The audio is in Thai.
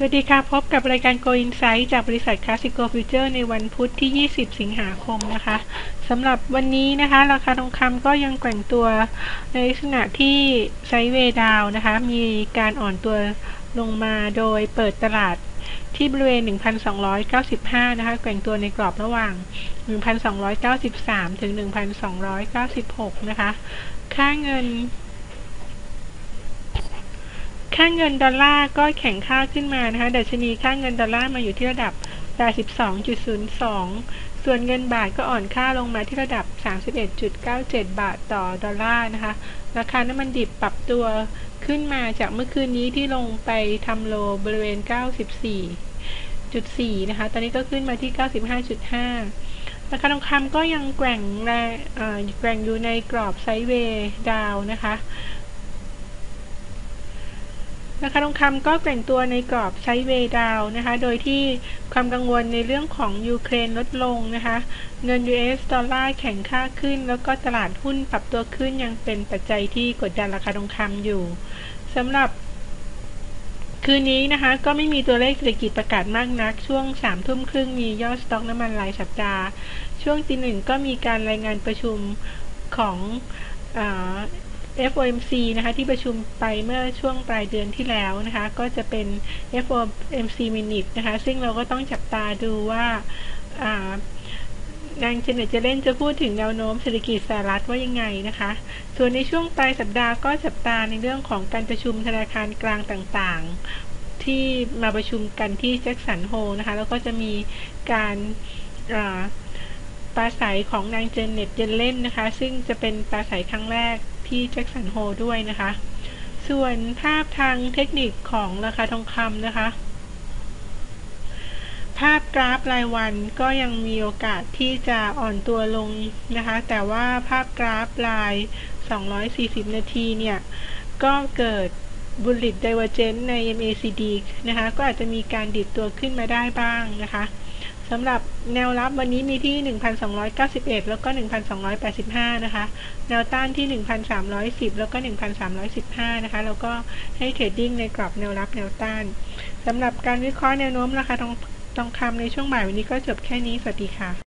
สวัสดีค่ะ พบกับรายการ Go Insight จากบริษัท Classico Future ในวันพุธที่ 20 สิงหาคมนะคะสำหรับวันนี้นะคะ ราคาทองคำก็ยังแกว่งตัวในลักษณะที่ไซเวดาวนะคะ มีการอ่อนตัวลงมาโดยเปิดตลาดที่บริเวณ 1,295 นะคะ แกว่งตัวในกรอบระหว่าง 1,293 ถึง 1,296 นะคะ ค่าเงิน ค่าเงินดอลลาร์ก็แข็งค่าขึ้นมานะคะดัชนีค่าเงินดอลลาร์มาอยู่ที่ระดับ 82.02 ส่วนเงินบาทก็อ่อนค่าลงมาที่ระดับ 31.97 บาทต่อดอลลาร์นะคะ ราคาน้ำมันดิบปรับตัวขึ้นมาจากเมื่อคืนนี้ที่ลงไปทำโลบริเวณ 94.4 นะคะ ตอนนี้ก็ขึ้นมาที่ 95.5 ราคาทองคำก็ยังแกว่งแรงแกว่งอยู่ในกรอบไซด์เวย์ดาวนะคะ ราคาทองคำก็แกว่งตัวในกรอบไซด์เวดาวนะคะ โดยที่ความกังวลในเรื่องของยูเครนลดลงนะคะ เงิน US ดอลลาร์แข็งค่าขึ้น แล้วก็ตลาดหุ้นปรับตัวขึ้นยังเป็นปัจจัยที่กดดันราคาทองคำอยู่สำหรับคืนนี้นะคะก็ไม่มีตัวเลขเศรษฐกิจประกาศมากนัก ช่วงสามทุ่มครึ่งมียอดสต็อกน้ำมันรายสัปดาห์ ช่วงตีหนึ่งก็มีการรายงานประชุมของ FOMC นะคะที่ประชุมไปเมื่อช่วงปลายเดือนที่แล้วนะคะ ก็จะเป็น FOMC Minute นะคะ ซึ่งเราก็ต้องจับตาดูว่านางเจเน็ตจะเล่นจะพูดถึงแนวโน้มเศรษฐกิจสหรัฐว่ายังไงนะคะ ส่วนในช่วงปลายสัปดาห์ก็จับตาในเรื่องของการประชุมธนาคารกลางต่างๆ ที่มาประชุมกันที่แจ็คสันโฮนะคะ แล้วก็จะมีการปราศัยของนางเจเน็ตเยนเล่นนะคะ ซึ่งจะเป็นปราศัยครั้งแรก ที่แจ็คสันโฮด้วยนะคะ ส่วนภาพทางเทคนิคของราคาทองคำนะคะ ภาพกราฟรายวันก็ยังมีโอกาสที่จะอ่อนตัวลงนะคะ แต่ว่าภาพกราฟราย 240 นาทีเนี่ย ก็เกิดบุลลิตไดเวอร์เจนใน MACD นะคะ ก็อาจจะมีการดิดตัวขึ้นมาได้บ้างนะคะ สำหรับแนวรับวันนี้มีที่ 1,291 แล้วก็ 1,285 นะคะ แนวต้านที่ 1,310 แล้วก็ 1,315 นะคะ แล้วก็ให้เทรดดิ้งในกรอบแนวรับแนวต้านสำหรับการวิเคราะห์แนวโน้มราคาทองทองคำในช่วงบ่ายวันนี้ก็จบแค่นี้ สวัสดีค่ะ